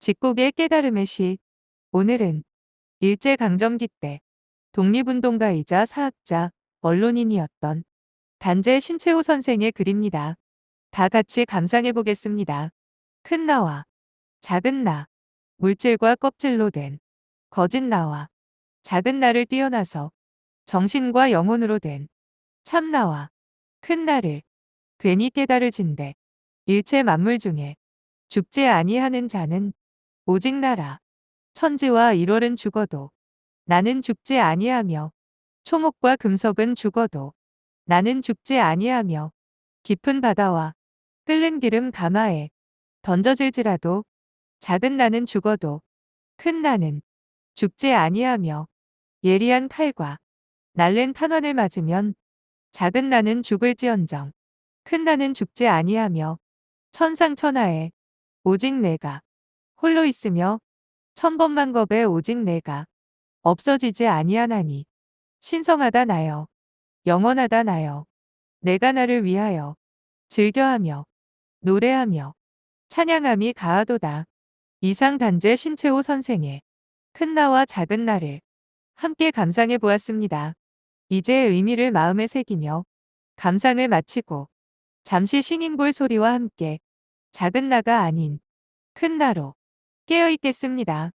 직곡의 깨달음의 시. 오늘은 일제강점기 때 독립운동가이자 사학자, 언론인이었던 단재 신채호 선생의 글입니다. 다 같이 감상해 보겠습니다. 큰 나와 작은 나, 물질과 껍질로 된 거짓 나와 작은 나를 뛰어나서 정신과 영혼으로 된 참 나와 큰 나를 괜히 깨달을 진대 일체 만물 중에 죽지 아니하는 자는 오직 나라. 천지와 일월은 죽어도 나는 죽지 아니하며 초목과 금석은 죽어도 나는 죽지 아니하며 깊은 바다와 끓는 기름 가마에 던져질지라도 작은 나는 죽어도 큰 나는 죽지 아니하며 예리한 칼과 날랜 탄환을 맞으면 작은 나는 죽을지언정 큰 나는 죽지 아니하며 천상천하에 오직 내가 홀로 있으며 천번만 겁에 오직 내가 없어지지 아니하나니 신성하다 나여 영원하다 나여 내가 나를 위하여 즐겨하며 노래하며 찬양함이 가하도다. 이상 단재 신채호 선생의 큰 나와 작은 나를 함께 감상해 보았습니다. 이제 의미를 마음에 새기며 감상을 마치고 잠시 싱잉볼 소리와 함께 작은 나가 아닌 큰 나로 깨어 있겠습니다.